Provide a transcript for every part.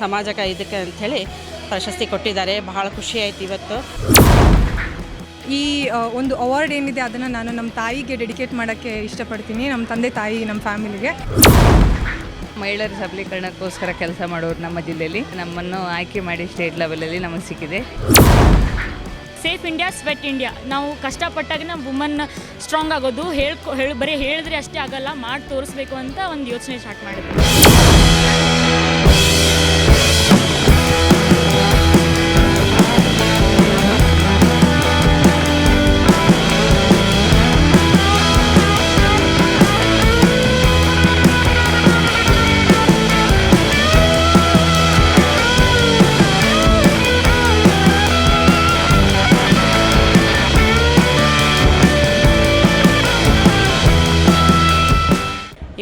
ಸಮಾಜಕ್ಕೆ ಇದಕ್ಕೆ ಅಂಥೇಳಿ ಪ್ರಶಸ್ತಿ ಕೊಟ್ಟಿದ್ದಾರೆ. ಬಹಳ ಖುಷಿ ಆಯ್ತು ಇವತ್ತು. ಈ ಆ, ಒಂದು ಅವಾರ್ಡ್ ಏನಿದೆ ಅದನ್ನು ನಾನು ನಮ್ಮ ತಾಯಿಗೆ ಡೆಡಿಕೇಟ್ ಮಾಡೋಕ್ಕೆ ಇಷ್ಟಪಡ್ತೀನಿ. ನಮ್ಮ ತಂದೆ ತಾಯಿ ನಮ್ಮ ಫ್ಯಾಮಿಲಿಗೆ ಮಹಿಳೆಯರ ಸಬಲೀಕರಣಕ್ಕೋಸ್ಕರ ಕೆಲಸ ಮಾಡೋರು ನಮ್ಮ ಜಿಲ್ಲೆಯಲ್ಲಿ. ನಮ್ಮನ್ನು ಆಯ್ಕೆ ಮಾಡಿ ಸ್ಟೇಟ್ ಲೆವೆಲಲ್ಲಿ ನಮಗೆ ಸಿಕ್ಕಿದೆ. ಸೇಫ್ ಇಂಡಿಯಾ ಸ್ವೆಟ್ ಇಂಡಿಯಾ ನಾವು ಕಷ್ಟಪಟ್ಟಾಗ ನಮ್ಮ ವುಮನ್ ಸ್ಟ್ರಾಂಗ್ ಆಗೋದು. ಹೇಳ್ಕೊ ಹೇಳಿ ಬರೀ ಹೇಳಿದ್ರೆ ಅಷ್ಟೇ ಆಗಲ್ಲ. ಮಾಡಿ ತೋರಿಸ್ಬೇಕು ಅಂತ ಒಂದು ಯೋಚನೆ ಸ್ಟಾರ್ಟ್ ಮಾಡಿದ್ವಿ.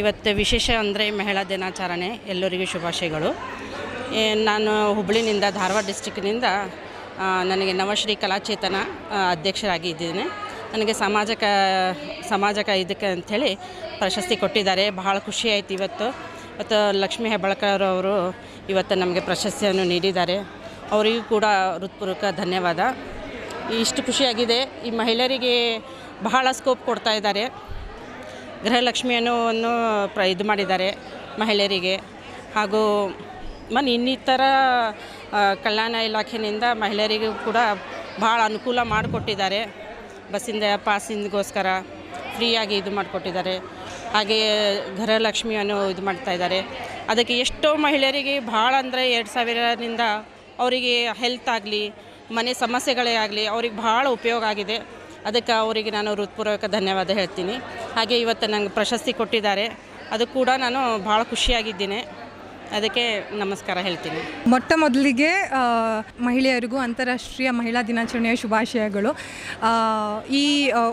ಇವತ್ತು ವಿಶೇಷ ಅಂದರೆ ಮಹಿಳಾ ದಿನಾಚರಣೆ. ಎಲ್ಲರಿಗೂ ಶುಭಾಶಯಗಳು. ನಾನು ಹುಬ್ಬಳ್ಳಿನಿಂದ ಧಾರವಾಡ ಡಿಸ್ಟಿಕ್ನಿಂದ ನನಗೆ ನವಶ್ರೀ ಕಲಾಚೇತನ ಅಧ್ಯಕ್ಷರಾಗಿ ಇದ್ದೇನೆ ನನಗೆ ಸಮಾಜಕ ಸಮಾಜಕ ಇದಕ್ಕೆ ಅಂಥೇಳಿ ಪ್ರಶಸ್ತಿ ಕೊಟ್ಟಿದ್ದಾರೆ. ಬಹಳ ಖುಷಿ ಆಯ್ತು ಇವತ್ತು. ಇವತ್ತು ಲಕ್ಷ್ಮೀ ಹೆಬ್ಬಾಳ್ಕರ್ ಅವರು ಇವತ್ತು ನಮಗೆ ಪ್ರಶಸ್ತಿಯನ್ನು ನೀಡಿದ್ದಾರೆ. ಅವರಿಗೂ ಕೂಡ ಹೃತ್ಪೂರ್ವಕ ಧನ್ಯವಾದ. ಇಷ್ಟು ಖುಷಿಯಾಗಿದೆ. ಈ ಮಹಿಳೆಯರಿಗೆ ಬಹಳ ಸ್ಕೋಪ್ ಕೊಡ್ತಾ ಇದ್ದಾರೆ. ಗೃಹಲಕ್ಷ್ಮಿಯನ್ನು ಪ್ರ, ಇದು ಮಾಡಿದ್ದಾರೆ ಮಹಿಳೆಯರಿಗೆ. ಹಾಗೂ ಮನೆ ಇನ್ನಿತರ ಕಲ್ಯಾಣ ಇಲಾಖೆಯಿಂದ ಮಹಿಳೆಯರಿಗೂ ಕೂಡ ಭಾಳ ಅನುಕೂಲ ಮಾಡಿಕೊಟ್ಟಿದ್ದಾರೆ. ಬಸ್ಸಿಂದ ಪಾಸಿಂದಗೋಸ್ಕರ ಫ್ರೀಯಾಗಿ ಇದು ಮಾಡಿಕೊಟ್ಟಿದ್ದಾರೆ. ಹಾಗೆಯೇ ಗೃಹಲಕ್ಷ್ಮಿಯನ್ನು ಇದು ಮಾಡ್ತಾ ಇದ್ದಾರೆ. ಅದಕ್ಕೆ ಎಷ್ಟೋ ಮಹಿಳೆಯರಿಗೆ ಭಾಳ ಅಂದರೆ ಎರಡು ಸಾವಿರದಿಂದ ಅವರಿಗೆ ಹೆಲ್ತ್ ಆಗಲಿ, ಮನೆ ಸಮಸ್ಯೆಗಳೇ ಆಗಲಿ ಅವ್ರಿಗೆ ಭಾಳ ಉಪಯೋಗ ಆಗಿದೆ. ಅದಕ್ಕೆ ಅವರಿಗೆ ನಾನು ಹೃತ್ಪೂರ್ವಕ ಧನ್ಯವಾದ ಹೇಳ್ತೀನಿ. ಹಾಗೆ ಇವತ್ತು ನಂಗೆ ಪ್ರಶಸ್ತಿ ಕೊಟ್ಟಿದ್ದಾರೆ. ಅದು ಕೂಡ ನಾನು ಭಾಳ ಖುಷಿಯಾಗಿದ್ದೀನಿ. ಅದಕ್ಕೆ ನಮಸ್ಕಾರ ಹೇಳ್ತೀನಿ. ಮೊಟ್ಟ ಮೊದಲಿಗೆ ಮಹಿಳೆಯರಿಗೂ ಅಂತಾರಾಷ್ಟ್ರೀಯ ಮಹಿಳಾ ದಿನಾಚರಣೆಯ ಶುಭಾಶಯಗಳು. ಈ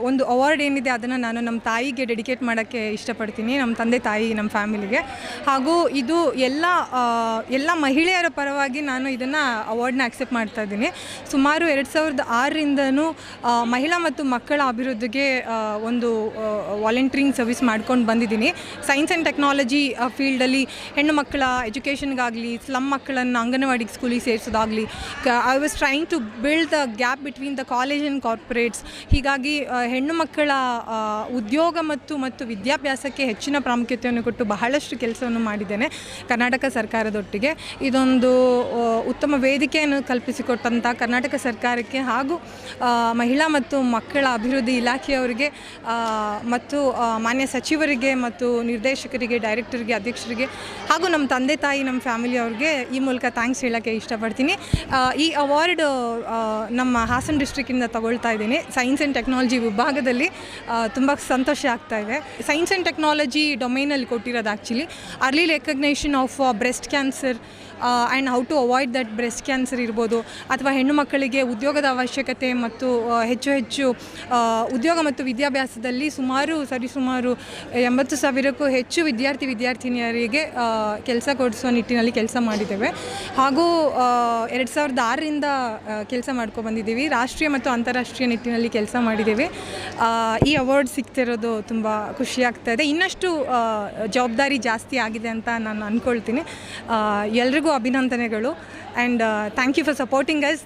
ಒಂದು ಅವಾರ್ಡ್ ಏನಿದೆ ಅದನ್ನು ನಾನು ನಮ್ಮ ತಾಯಿಗೆ ಡೆಡಿಕೇಟ್ ಮಾಡೋಕ್ಕೆ ಇಷ್ಟಪಡ್ತೀನಿ ನಮ್ಮ ತಂದೆ ತಾಯಿ ನಮ್ಮ ಫ್ಯಾಮಿಲಿಗೆ ಹಾಗೂ ಇದು ಎಲ್ಲ ಎಲ್ಲ ಮಹಿಳೆಯರ ಪರವಾಗಿ ನಾನು ಇದನ್ನು ಅವಾರ್ಡ್ನ ಆಕ್ಸೆಪ್ಟ್ ಮಾಡ್ತಾ ಇದ್ದೀನಿ. ಸುಮಾರು ಎರಡು ಸಾವಿರದ ಆರರಿಂದನೂ ಮಹಿಳಾ ಮತ್ತು ಮಕ್ಕಳ ಅಭಿವೃದ್ಧಿಗೆ ಒಂದು ವಾಲಂಟ್ರಿಂಗ್ ಸರ್ವಿಸ್ ಮಾಡ್ಕೊಂಡು ಬಂದಿದ್ದೀನಿ. ಸೈನ್ಸ್ ಆ್ಯಂಡ್ ಟೆಕ್ನಾಲಜಿ ಫೀಲ್ಡಲ್ಲಿ ಹೆಣ್ಣು ಮಕ್ಕಳ ಎಜುಕೇಷನ್ಗಾಗಲಿ ಸ್ಲಮ್ ಮಕ್ಕಳನ್ನು ಅಂಗನವಾಡಿ ಸ್ಕೂಲಿಗೆ ಸೇರಿಸೋದಾಗಲಿ I was trying to build the gap between the college and corporates ಹೀಗಾಗಿ ಹೆಣ್ಣು ಮಕ್ಕಳ ಉದ್ಯೋಗ ಮತ್ತು ಮತ್ತು ವಿದ್ಯಾಭ್ಯಾಸಕ್ಕೆ ಹೆಚ್ಚಿನ ಪ್ರಾಮುಖ್ಯತೆಯನ್ನು ಕೊಟ್ಟು ಬಹಳಷ್ಟು ಕೆಲಸವನ್ನು ಮಾಡಿದ್ದೇನೆ ಕರ್ನಾಟಕ ಸರ್ಕಾರದೊಟ್ಟಿಗೆ. ಇದೊಂದು ಉತ್ತಮ ವೇದಿಕೆಯನ್ನು ಕಲ್ಪಿಸಿಕೊಟ್ಟಂಥ ಕರ್ನಾಟಕ ಸರ್ಕಾರಕ್ಕೆ ಹಾಗೂ ಮಹಿಳಾ ಮತ್ತು ಮಕ್ಕಳ ಅಭಿವೃದ್ಧಿ ಇಲಾಖೆಯವರಿಗೆ ಮತ್ತು ಮಾನ್ಯ ಸಚಿವರಿಗೆ ಮತ್ತು ನಿರ್ದೇಶಕರಿಗೆ ಡೈರೆಕ್ಟರ್ಗೆ ಅಧ್ಯಕ್ಷರಿಗೆ ಹಾಗೂ ನಮ್ಮ ತಂದೆ ತಾಯಿ ನಮ್ಮ ಫ್ಯಾಮಿಲಿ ಅವ್ರಿಗೆ ಈ ಮೂಲಕ ಥ್ಯಾಂಕ್ಸ್ ಹೇಳೋಕ್ಕೆ ಇಷ್ಟಪಡ್ತೀನಿ. ಈ ಅವಾರ್ಡ್ ನಮ್ಮ ಹಾಸನ ಡಿಸ್ಟ್ರಿಕ್ಕಿಂದ ತಗೊಳ್ತಾ ಇದ್ದೀನಿ. ಸೈನ್ಸ್ ಆ್ಯಂಡ್ ಟೆಕ್ನಾಲಜಿ ವಿಭಾಗದಲ್ಲಿ ತುಂಬ ಸಂತೋಷ ಆಗ್ತಾ ಇದೆ. ಸೈನ್ಸ್ ಆ್ಯಂಡ್ ಟೆಕ್ನಾಲಜಿ ಡೊಮೈನಲ್ಲಿ ಕೊಟ್ಟಿರೋದು actually early recognition of breast cancer and how to avoid that breast cancer ಇರ್ಬೋದು. ಅಥವಾ ಹೆಣ್ಣು ಮಕ್ಕಳಿಗೆ ಉದ್ಯೋಗದ ಅವಶ್ಯಕತೆ ಮತ್ತು ಹೆಚ್ಚು ಹೆಚ್ಚು ಉದ್ಯೋಗ ಮತ್ತು ವಿದ್ಯಾಭ್ಯಾಸದಲ್ಲಿ ಸುಮಾರು, ಸರಿಸುಮಾರು ಎಂಬತ್ತು ಸಾವಿರಕ್ಕೂ ಹೆಚ್ಚು ವಿದ್ಯಾರ್ಥಿ, ವಿದ್ಯಾರ್ಥಿನಿಯರಿಗೆ ಕೆಲಸ ಕೊಡಿಸುವ ನಿಟ್ಟಿನಲ್ಲಿ ಕೆಲಸ ಮಾಡಿದ್ದೇವೆ. ಹಾಗೂ ಎರಡು ಸಾವಿರದ ಆರರಿಂದ ಕೆಲಸ ಮಾಡ್ಕೊ ಬಂದಿದ್ದೀವಿ. ರಾಷ್ಟ್ರೀಯ ಮತ್ತು ಅಂತಾರಾಷ್ಟ್ರೀಯ ನಿಟ್ಟಿನಲ್ಲಿ ಕೆಲಸ ಮಾಡಿದ್ದೇವೆ. ಈ ಅವಾರ್ಡ್ ಸಿಗ್ತಿರೋದು ತುಂಬ ಖುಷಿಯಾಗ್ತಾ ಇದೆ. ಇನ್ನಷ್ಟು ಜವಾಬ್ದಾರಿ ಜಾಸ್ತಿ ಆಗಿದೆ ಅಂತ ನಾನು ಅಂದ್ಕೊಳ್ತೀನಿ ಎಲ್ರಿಗೂ ಅಭಿನಂದನೆಗಳು. And thank you for supporting us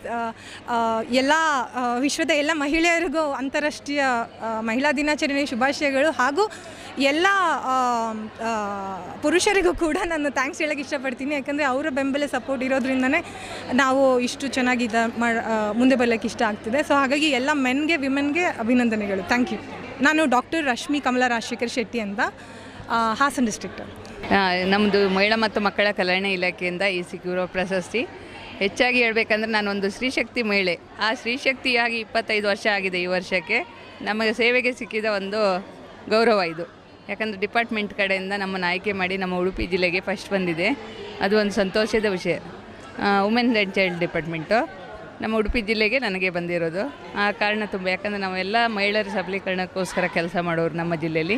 ಎಲ್ಲ ವಿಶ್ವದ ಎಲ್ಲ ಮಹಿಳೆಯರಿಗೂ ಅಂತಾರಾಷ್ಟ್ರೀಯ ಮಹಿಳಾ ದಿನಾಚರಣೆ ಶುಭಾಶಯಗಳು. ಹಾಗೂ ಎಲ್ಲ ಪುರುಷರಿಗೂ ಕೂಡ ನಾನು ಥ್ಯಾಂಕ್ಸ್ ಹೇಳೋಕ್ಕೆ ಇಷ್ಟಪಡ್ತೀನಿ. ಯಾಕಂದರೆ ಅವರ ಬೆಂಬಲ ಸಪೋರ್ಟ್ ಇರೋದ್ರಿಂದನೇ ನಾವು ಇಷ್ಟು ಚೆನ್ನಾಗಿ ಇದ ಮುಂದೆ ಬರಲಿಕ್ಕೆ ಇಷ್ಟ ಆಗ್ತಿದೆ. ಸೊ ಹಾಗಾಗಿ ಎಲ್ಲ ಮೆನ್ಗೆ ವಿಮೆನ್ಗೆ ಅಭಿನಂದನೆಗಳು. ಥ್ಯಾಂಕ್ ಯು ನಾನು ಡಾಕ್ಟರ್ ರಶ್ಮಿ ಕಮಲ ರಾಜಶೇಖರ್ ಶೆಟ್ಟಿ ಅಂತ ಹಾಸನ ಹಾಸನ್ ಡಿಸ್ಟ್ರಿಕ್ಟ್ ನಮ್ಮದು ಮಹಿಳಾ ಮತ್ತು ಮಕ್ಕಳ ಕಲ್ಯಾಣ ಇಲಾಖೆಯಿಂದ ಈ ಸಿಕ್ಕಿರೋ ಪ್ರಶಸ್ತಿ. ಹೆಚ್ಚಾಗಿ ಹೇಳಬೇಕಂದ್ರೆ ನಾನೊಂದು ಸ್ತ್ರೀಶಕ್ತಿ ಮಹಿಳೆ. ಆ ಸ್ತ್ರೀಶಕ್ತಿಯಾಗಿ ಇಪ್ಪತ್ತೈದು ವರ್ಷ ಆಗಿದೆ ಈ ವರ್ಷಕ್ಕೆ. ನಮಗೆ ಸೇವೆಗೆ ಸಿಕ್ಕಿದ ಒಂದು ಗೌರವ ಇದು. ಯಾಕಂದರೆ ಡಿಪಾರ್ಟ್ಮೆಂಟ್ ಕಡೆಯಿಂದ ನಮ್ಮನ್ನು ಆಯ್ಕೆ ಮಾಡಿ ನಮ್ಮ ಉಡುಪಿ ಜಿಲ್ಲೆಗೆ ಫಸ್ಟ್ ಬಂದಿದೆ. ಅದು ಒಂದು ಸಂತೋಷದ ವಿಷಯ. ವುಮೆನ್ ಆ್ಯಂಡ್ ಚೈಲ್ಡ್ ಡಿಪಾರ್ಟ್ಮೆಂಟು ನಮ್ಮ ಉಡುಪಿ ಜಿಲ್ಲೆಗೆ ನನಗೆ ಬಂದಿರೋದು. ಆ ಕಾರಣ ತುಂಬ. ಯಾಕಂದರೆ ನಾವೆಲ್ಲ ಮಹಿಳೆಯರ ಸಬಲೀಕರಣಕ್ಕೋಸ್ಕರ ಕೆಲಸ ಮಾಡೋರು ನಮ್ಮ ಜಿಲ್ಲೆಯಲ್ಲಿ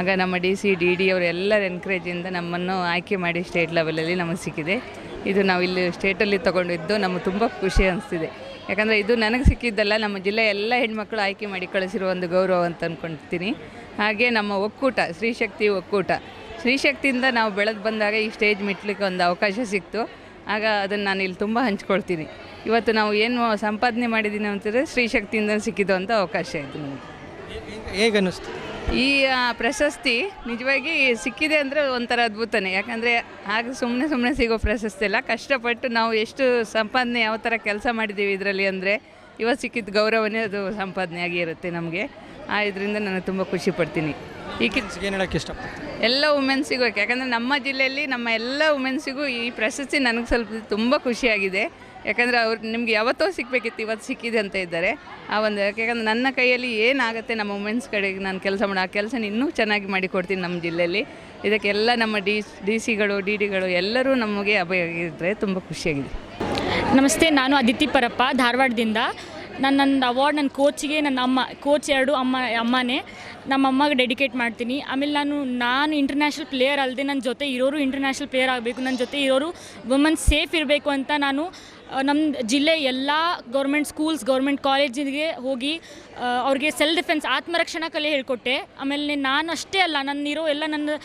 ಆಗ ನಮ್ಮ ಡಿ ಸಿ, ಡಿ ಡಿ ಅವರು ಎಲ್ಲರ ಎನ್ಕರೇಜಿಂದ ನಮ್ಮನ್ನು ಆಯ್ಕೆ ಮಾಡಿ ಸ್ಟೇಟ್ ಲೆವೆಲಲ್ಲಿ ನಮಗೆ ಸಿಕ್ಕಿದೆ. ಇದು ನಾವು ಇಲ್ಲಿ ಸ್ಟೇಟಲ್ಲಿ ತೊಗೊಂಡಿದ್ದು ನಮಗೆ ತುಂಬ ಖುಷಿ ಅನಿಸ್ತಿದೆ. ಯಾಕಂದರೆ ಇದು ನನಗೆ ಸಿಕ್ಕಿದ್ದಲ್ಲ, ನಮ್ಮ ಜಿಲ್ಲೆ ಎಲ್ಲ ಹೆಣ್ಮಕ್ಳು ಆಯ್ಕೆ ಮಾಡಿ ಕಳಿಸಿರೋ ಒಂದು ಗೌರವ ಅಂತ ಅಂದ್ಕೊಳ್ತೀನಿ ಹಾಗೆ ನಮ್ಮ ಒಕ್ಕೂಟ ಸ್ತ್ರೀಶಕ್ತಿ ಒಕ್ಕೂಟ. ಸ್ತ್ರೀಶಕ್ತಿಯಿಂದ ನಾವು ಬೆಳೆದು ಬಂದಾಗ ಈ ಸ್ಟೇಜ್ ಮೆಟ್ಲಿಕ್ಕೆ ಒಂದು ಅವಕಾಶ ಸಿಕ್ತು. ಆಗ ಅದನ್ನು ನಾನು ಇಲ್ಲಿ ತುಂಬ ಹಂಚ್ಕೊಳ್ತೀನಿ. ಇವತ್ತು ನಾವು ಏನು ಸಂಪಾದನೆ ಮಾಡಿದ್ದೀನಿ ಅಂತಂದರೆ ಸ್ತ್ರೀಶಕ್ತಿಯಿಂದ ಸಿಕ್ಕಿದ್ದು ಅಂತ ಅವಕಾಶ ಆಯಿತು ನನಗೆ ಹೇಗೆ ಅನ್ನಿಸ್ತು? ಈ ಪ್ರಶಸ್ತಿ ನಿಜವಾಗಿ ಸಿಕ್ಕಿದೆ ಅಂದರೆ ಒಂಥರ ಅದ್ಭುತನೇ. ಯಾಕಂದರೆ ಹಾಗೆ ಸುಮ್ಮನೆ ಸುಮ್ಮನೆ ಸಿಗೋ ಪ್ರಶಸ್ತಿ ಅಲ್ಲ. ಕಷ್ಟಪಟ್ಟು ನಾವು ಎಷ್ಟು ಸಂಪಾದನೆ ಯಾವ ಥರ ಕೆಲಸ ಮಾಡಿದ್ದೀವಿ ಇದರಲ್ಲಿ ಅಂದರೆ ಇವತ್ತು ಸಿಕ್ಕಿದ ಗೌರವನೇ ಅದು ಸಂಪಾದನೆ ಆಗಿರುತ್ತೆ ನಮಗೆ. ಆ ಇದರಿಂದ ನಾನು ತುಂಬ ಖುಷಿ ಪಡ್ತೀನಿ. ಏನು ಹೇಳೋಕ್ಕೆ ಇಷ್ಟಪಡ್ತೀನಿ ಎಲ್ಲ ವುಮೆನ್ಸಿಗೂ ಯಾಕಂದರೆ ನಮ್ಮ ಜಿಲ್ಲೆಯಲ್ಲಿ ನಮ್ಮ ಎಲ್ಲ ವುಮೆನ್ಸಿಗೂ ಈ ಪ್ರಶಸ್ತಿ ನನಗೆ ಸ್ವಲ್ಪ ತುಂಬ ಖುಷಿಯಾಗಿದೆ ಯಾಕಂದರೆ ಅವ್ರು ನಿಮ್ಗೆ ಯಾವತ್ತೋ ಸಿಗಬೇಕಿತ್ತು, ಇವತ್ತು ಸಿಕ್ಕಿದೆ ಅಂತ ಇದ್ದಾರೆ. ಆ ಒಂದು, ಯಾಕಂದರೆ ನನ್ನ ಕೈಯಲ್ಲಿ ಏನಾಗುತ್ತೆ ನಮ್ಮ ವುಮೆನ್ಸ್ ಕಡೆಗೆ ನಾನು ಕೆಲಸ ಮಾಡೋ, ಆ ಕೆಲಸನ ಇನ್ನೂ ಚೆನ್ನಾಗಿ ಮಾಡಿಕೊಡ್ತೀನಿ ನಮ್ಮ ಜಿಲ್ಲೆಯಲ್ಲಿ. ಇದಕ್ಕೆಲ್ಲ ನಮ್ಮ ಡಿ ಡಿ ಸಿಗಳು, ಡಿ ಡಿಗಳು ಎಲ್ಲರೂ ನಮಗೆ ಅಭಯಾಗಿದ್ದರೆ ತುಂಬ ಖುಷಿಯಾಗಿದೆ. ನಮಸ್ತೆ, ನಾನು ಅದಿತಿ ಪರಪ್ಪ, ಧಾರವಾಡದಿಂದ. ನಾನು ನನ್ನ ಅವಾರ್ಡ್ ನನ್ನ ಕೋಚಿಗೆ ನನ್ನ ಅಮ್ಮ ಕೋಚ್ ಎರಡು ಅಮ್ಮ, ಅಮ್ಮನೇ. ನಮ್ಮ ಅಮ್ಮಗೆ ಡೆಡಿಕೇಟ್ ಮಾಡ್ತೀನಿ. ಆಮೇಲೆ ನಾನು ನಾನು ಇಂಟರ್ನ್ಯಾಷನಲ್ ಪ್ಲೇಯರ್ ಅಲ್ಲದೆ ನನ್ನ ಜೊತೆ ಇರೋರು ಇಂಟರ್ನ್ಯಾಷನಲ್ ಪ್ಲೇಯರ್ ಆಗಬೇಕು ನನ್ನ ಜೊತೆ ಇರೋರು ವುಮೆನ್ಸ್ ಸೇಫ್ ಇರಬೇಕು ಅಂತ ನಾನು ನಮ್ಮ ಜಿಲ್ಲೆ ಎಲ್ಲ ಗೌರ್ಮೆಂಟ್ ಸ್ಕೂಲ್ಸ್ ಗೌರ್ಮೆಂಟ್ ಕಾಲೇಜಿಗೆ ಹೋಗಿ ಅವ್ರಿಗೆ ಸೆಲ್ಫ್ ಡಿಫೆನ್ಸ್ ಆತ್ಮರಕ್ಷಣಾ ಕಲೆ ಹೇಳ್ಕೊಟ್ಟೆ. ಆಮೇಲೆ ನಾನು ಅಷ್ಟೇ ಅಲ್ಲ, ನನ್ನಿರೋ ಎಲ್ಲ ನನ್ನ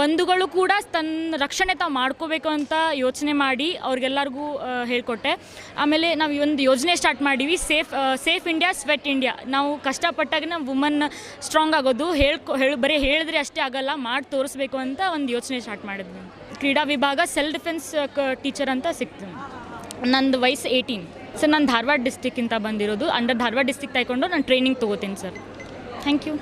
ಬಂಧುಗಳು ಕೂಡ ತನ್ನ ರಕ್ಷಣೆ ತಾವು ಮಾಡ್ಕೋಬೇಕು ಅಂತ ಯೋಚನೆ ಮಾಡಿ ಅವ್ರಿಗೆಲ್ಲರಿಗೂ ಹೇಳ್ಕೊಟ್ಟೆ. ಆಮೇಲೆ ನಾವು ಒಂದು ಯೋಜನೆ ಸ್ಟಾರ್ಟ್ ಮಾಡೀವಿ safe safe India sweat India ನಾವು ಕಷ್ಟಪಟ್ಟಾಗ ನಾವು ವುಮನ್ ಸ್ಟ್ರಾಂಗ್ ಆಗೋದು, ಹೇಳ್ಕೊ, ಹೇಳಿ, ಬರೀ ಹೇಳಿದ್ರೆ ಅಷ್ಟೇ ಆಗಲ್ಲ, ಮಾಡಿ ತೋರಿಸ್ಬೇಕು ಅಂತ ಒಂದು ಯೋಚನೆ ಸ್ಟಾರ್ಟ್ ಮಾಡಿದ್ವಿ. ಕ್ರೀಡಾ ವಿಭಾಗ ಸೆಲ್ಫ್ ಡಿಫೆನ್ಸ್ ಟೀಚರ್ ಅಂತ ಸಿಕ್ತು. ನಂದು ವಯಸ್ಸು ಏಯ್ಟೀನ್ ಸರ್, ನಾನು ಧಾರವಾಡ ಡಿಸ್ಟಿಕ್ಕಿಂತ ಬಂದಿರೋದು. ಅಂಡರ್ ಧಾರವಾಡ ಡಿಸ್ಟಿಕ್ ತಗೊಂಡು ನಾನು ಟ್ರೈನಿಂಗ್ ತೊಗೋತೀನಿ, ಸರ್. Thank you